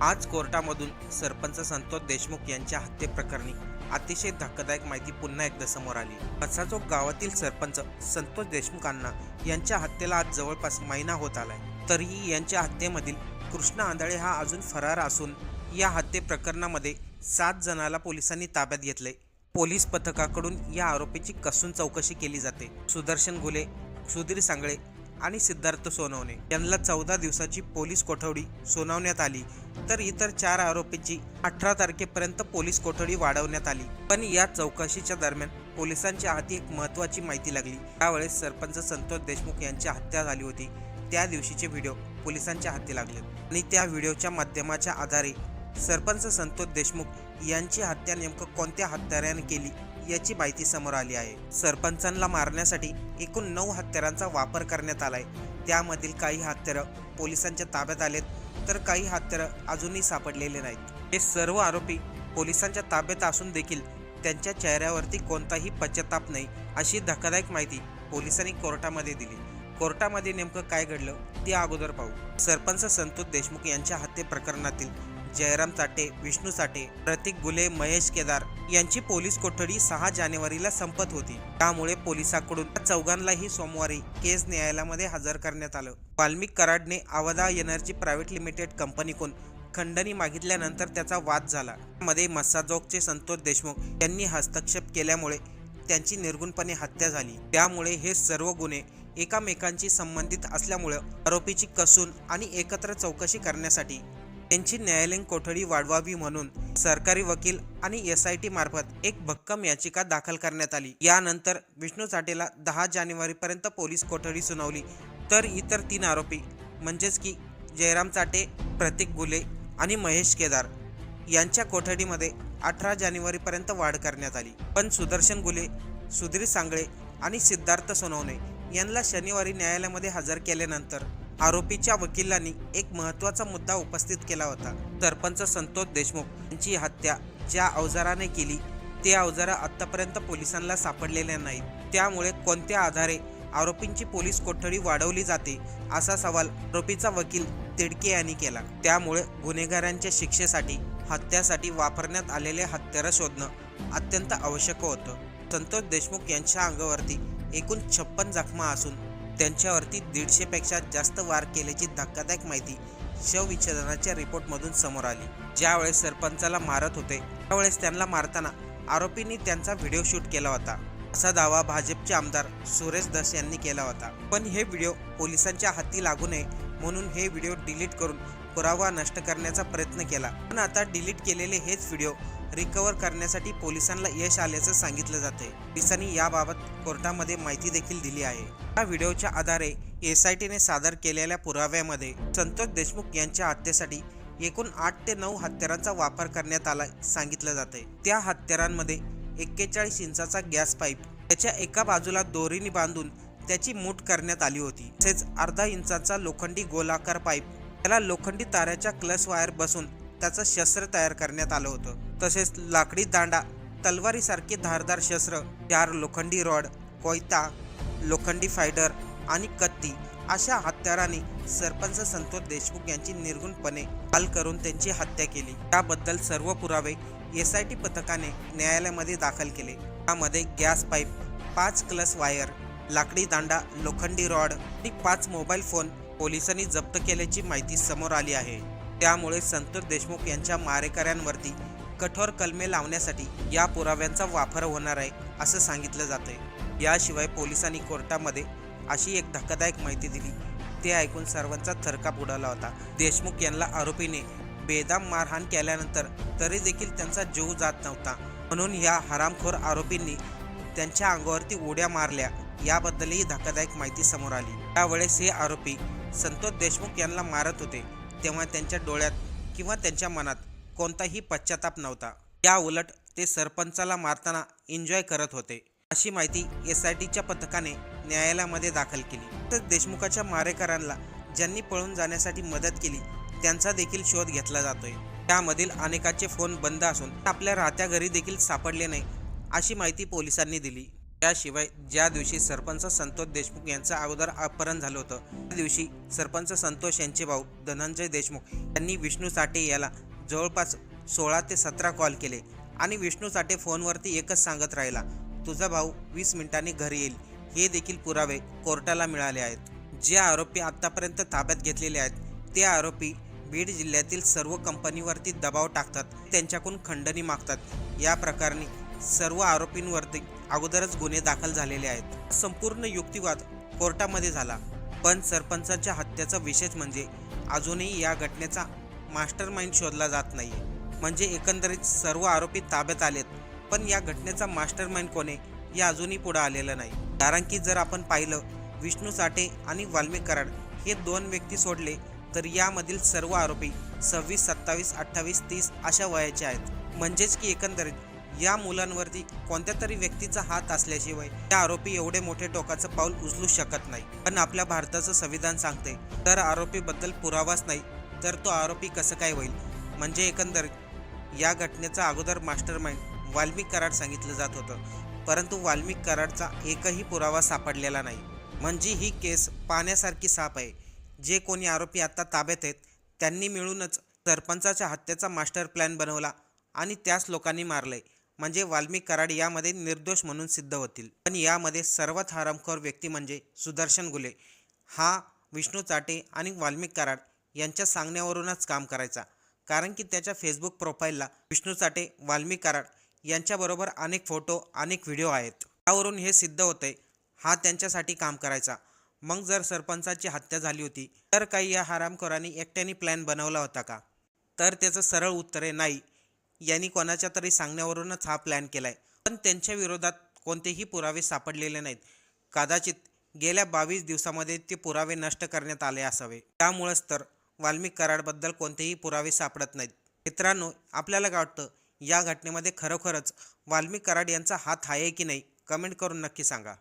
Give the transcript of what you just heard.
आज कोर्टामधून सरपंच संतोष देशमुख यांच्या हत्येप्रकरणी अतिशय धक्कादायक माहिती पुन्हा एकदा समोर आली. असाचोक गावातील सरपंच संतोष देशमुखांना यांच्या हत्येला आज जवळपास महिना होत आलाय. तरीही यांच्या हत्येमधील कृष्ण आंधळे हा अजून फरार असून या हत्ये प्रकरणामध्ये सात जणाला पोलिसांनी ताब्यात घेतले पोलीस पथकाकडून या आरोपीची कसून चौकशी केली जाते. सुदर्शन घुले सुधीर सांगळे आणि सिद्धार्थ सोनवणे. यांना चौदा दिवसाची पोलीस कोठडी सुनावण्यात आली. तर इतर चार आरोपींची अठरा तारखेपर्यंत पोलीस कोठडी वाढवण्यात आली. पण या चौकशीच्या दरम्यान पोलिसांच्या हाती एक महत्वाची माहिती लागली. त्यावेळेस सरपंच संतोष देशमुख यांची हत्या झाली होती. त्या दिवशीचे व्हिडिओ पोलिसांच्या हाती लागले. आणि त्या व्हिडिओच्या माध्यमाच्या आधारे सरपंच संतोष देशमुख यांची हत्या नेमकं कोणत्या हत्याराने केली? याची माहिती समोर आली आहे. सरपंचांना मारण्यासाठी एकूण नऊ हत्यारांचा वापर करण्यात आलाय. त्यामधील काही हत्यारं पोलिसांच्या ताब्यात आलेत तर काही हत्यारं अजूनही सापडलेले नाहीत. हे सर्व आरोपी पोलिसांच्या ताब्यात असून देखील त्यांच्या चेहऱ्यावरती कोणताही पश्चाताप नाही अशी धक्कादायक माहिती पोलिसांनी कोर्टामध्ये दिली. कोर्टामध्ये नेमकं काय घडलं ते अगोदर पाहू. सरपंच संतोष देशमुख यांच्या हत्ये प्रकरणातील जयराम चाटे विष्णू चाटे प्रतीक गुले महेश केदार यांची पोलीस कोठडी सहा जानेवारीला संपत होती. त्यामुळे पोलिसांकडून चौघांनाही सोमवारी केस न्यायालयामध्ये हजर करण्यात आलं. वाल्मिक कराडने अवधा एनर्जी प्रायव्हेट लिमिटेड कंपनीकडून खंडणी मागितल्यानंतर त्याचा वाद झाला. मध्ये मस्साजोगचे संतोष देशमुख यांनी हस्तक्षेप केल्यामुळे त्यांची निर्गुणपणे हत्या झाली. त्यामुळे हे सर्व गुन्हे एकामेकांशी संबंधित असल्यामुळे आरोपीची कसून आणि एकत्र चौकशी करण्यासाठी त्यांची न्यायालयीन कोठडी वाढवावी म्हणून सरकारी वकील आणि एस आय टी मार्फत एक भक्कम याचिका दाखल करण्यात आली. यानंतर विष्णू चाटेला दहा जानेवारीपर्यंत पोलीस कोठडी सुनावली. तर इतर तीन आरोपी म्हणजेच की जयराम चाटे प्रतीक गुले आणि महेश केदार यांच्या कोठडीमध्ये अठरा जानेवारीपर्यंत वाढ करण्यात आली. पण सुदर्शन गुले सुधीर सांगळे आणि सिद्धार्थ सोनवणे यांना शनिवारी न्यायालयामध्ये हजर केल्यानंतर आरोपीच्या वकिलांनी एक महत्त्वाचा मुद्दा उपस्थित केला होता. सरपंच संतोष देशमुख यांची हत्या ज्या अवजाराने केली ते अवजारं आत्तापर्यंत पोलिसांना सापडलेले नाहीत. त्यामुळे कोणत्या आधारे आरोपींची पोलीस कोठडी वाढवली जाते असा सवाल आरोपीचा वकील तिडके यांनी केला. त्यामुळे गुन्हेगारांच्या शिक्षेसाठी हत्यासाठी वापरण्यात आलेले हत्यारं शोधणं अत्यंत आवश्यक होतं. संतोष देशमुख यांच्या अंगावरती एकूण छप्पन जखमा असून त्यांच्यावरती दीडशेपेक्षा जास्त वार केल्याची धक्कादायक माहिती शवविच्छेदनाच्या रिपोर्टमधून समोर आली. ज्यावेळेस सरपंचाला मारत होते त्यावेळेस त्यांना मारताना आरोपींनी त्यांचा व्हिडिओ शूट केला होता. असा दावा भाजपचे आमदार सुरेश दस यांनी केला होता. पण हे व्हिडिओ पोलिसांच्या हाती लागू नये म्हणून हे व्हिडिओ डिलीट करून पुरावा नष्ट करण्याचा प्रयत्न केला. पण आता डिलीट केलेले हेच व्हिडिओ रिकवर करण्यासाठी पोलिसांना यश आल्याचं सांगितलं जाते पोलिसांनी याबाबत कोर्टामध्ये माहिती देखील दिली आहे. या व्हिडिओच्या आधारे एस आय टीने सादर केलेल्या पुराव्यामध्ये संतोष देशमुख यांच्या हत्येसाठी एकूण आठ ते नऊ हत्यारांचा वापर करण्यात आला सांगितलं जाते त्या हत्यारांमध्ये एक्केचाळीस इंचाचा गॅस पाईप त्याच्या एका बाजूला दोरीने बांधून त्याची मूठ करण्यात आली होती. तसेच अर्धा इंचाचा लोखंडी गोलाकार पाईप त्याला लोखंडी ताऱ्याच्या क्लस वायर बसून त्याचं शस्त्र तयार करण्यात आलं होतं. तसेच लाकडी दांडा तलवारीसारखे धारदार शस्त्र चार लोखंडी रॉड कोयता लोखंडी फायडर आणि कत्ती अशा हत्याराने सरपंच संतोष देशमुख यांची निर्गुणपणे हाल करून त्यांची हत्या केली. त्याबद्दल सर्व पुरावे एस आय टी पथकाने न्यायालयामध्ये दाखल केले. त्यामध्ये गॅस पाईप पाच क्लस वायर लाकडी दांडा लोखंडी रॉड आणि पाच मोबाईल फोन पोलिसांनी जप्त केल्याची माहिती समोर आली आहे. त्यामुळे संतोष देशमुख यांच्या मारेकऱ्यांवरती कठोर कलमे लावण्यासाठी या पुराव्यांचा वापर होणार आहे असं सांगितलं जातंय. याशिवाय पोलिसांनी कोर्टामध्ये अशी एक धक्कादायक माहिती दिली. ते ऐकून सर्वांचा थरकाप उडाला होता. देशमुख यांना आरोपीने बेदाम मारहाण केल्यानंतर तरी देखील त्यांचा जीव जात नव्हता. म्हणून या हरामखोर आरोपींनी त्यांच्या अंगावरती उड्या मारल्या. याबद्दलही धक्कादायक माहिती समोर आली. त्यावेळेस हे आरोपी संतोष देशमुख यांना मारत होते. तेव्हा त्यांच्या डोळ्यात किंवा त्यांच्या मनात कोणताही पश्चाताप नव्हता. या उलट ते सरपंचाला मारताना एन्जॉय करत होते. अशी माहिती एस आय टीच्या पथकाने न्यायालयामध्ये दाखल केली. तर देशमुखाच्या मारेकरांना ज्यांनी पळून जाण्यासाठी मदत केली त्यांचा देखील शोध घेतला जातोय. त्यामधील अनेकाचे फोन बंद असून आपल्या राहत्या घरी देखील सापडले नाही अशी माहिती पोलिसांनी दिली. त्याशिवाय ज्या दिवशी सरपंच संतोष देशमुख यांचं अगोदर अपहरण झालं होतं त्या दिवशी सरपंच संतोष यांचे भाऊ धनंजय देशमुख यांनी विष्णू साठे याला जवळपास सोळा ते सतरा कॉल केले आणि विष्णू साठे फोनवरती एकच सांगत राहिला तुझा भाऊ वीस मिनिटांनी घरी येईल. हे देखील पुरावे कोर्टाला मिळाले आहेत. जे आरोपी आत्तापर्यंत ताब्यात घेतलेले आहेत ते आरोपी बीड जिल्ह्यातील सर्व कंपनीवरती दबाव टाकतात त्यांच्याकडून खंडणी मागतात. या प्रकरणी सर्व आरोपींवरती अगोदरच गुन्हे दाखल झालेले आहेत. संपूर्ण युक्तिवाद कोर्टामध्ये झाला. पण सरपंचाच्या हत्येचा विशेष म्हणजे अजूनही या घटनेचा मास्टर माइंड शोधला जात नाही म्हणजे एकंदरीत सर्व आरोपी ताब्यात आलेत. पण या घटनेचा मास्टर माइंड कोणे हे अजूनही पुढे आलेलं नाही. कारण की जर आपण पाहिलं विष्णू साठे आणि वाल्मिक कराड हे दोन व्यक्ती सोडले तर यामधील सर्व आरोपी सव्वीस सत्तावीस अठ्ठावीस तीस अशा वयाचे आहेत. म्हणजेच की एकंदरीत या मुलांवरती कोणत्या तरी व्यक्तीचा हात असल्याशिवाय त्या आरोपी एवढे मोठे टोकाचं पाऊल उचलू शकत नाही. पण आपल्या भारताचं संविधान सांगते तर आरोपीबद्दल पुरावाच नाही तर तो आरोपी कसं काय होईल? म्हणजे एकंदर या घटनेचा अगोदर मास्टर माइंड वाल्मिक कराड सांगितलं जात होतं. परंतु वाल्मिक कराडचा एकही पुरावा सापडलेला नाही. म्हणजे ही केस पाण्यासारखी साप आहे. जे कोणी आरोपी आत्ता ताब्यात आहेत त्यांनी मिळूनच सरपंचाच्या हत्येचा मास्टर प्लॅन बनवला आणि त्याच लोकांनी मारलंय. म्हणजे वाल्मिक कराड यामध्ये निर्दोष म्हणून सिद्ध होतील. पण यामध्ये सर्वात हरामखोर व्यक्ती म्हणजे सुदर्शन गुले. हा विष्णू चाटे आणि वाल्मिक कराड यांच्या सांगण्यावरूनच काम करायचा. कारण की त्याच्या फेसबुक प्रोफाईलला विष्णू चाटे वाल्मिक कराड यांच्याबरोबर अनेक फोटो अनेक व्हिडिओ आहेत. त्यावरून हे सिद्ध होतंय हा त्यांच्यासाठी काम करायचा. मग जर सरपंचाची हत्या झाली होती तर काही या हरामखोरांनी एकट्याने प्लॅन बनवला होता का? तर त्याचं सरळ उत्तर आहे नाही. यांनी कोणाच्या तरी सांगण्यावरूनच हा प्लॅन केला आहे पण त्यांच्या विरोधात कोणतेही पुरावे सापडलेले नाहीत. कदाचित गेल्या बावीस दिवसामध्ये ते पुरावे नष्ट करण्यात आले असावे. त्यामुळेच तर वाल्मिक कराडबद्दल कोणतेही पुरावे सापडत नाहीत. मित्रांनो आपल्याला काय वाटतं? या घटनेमध्ये खरोखरच वाल्मिक कराड यांचा हात आहे की नाही? कमेंट करून नक्की सांगा.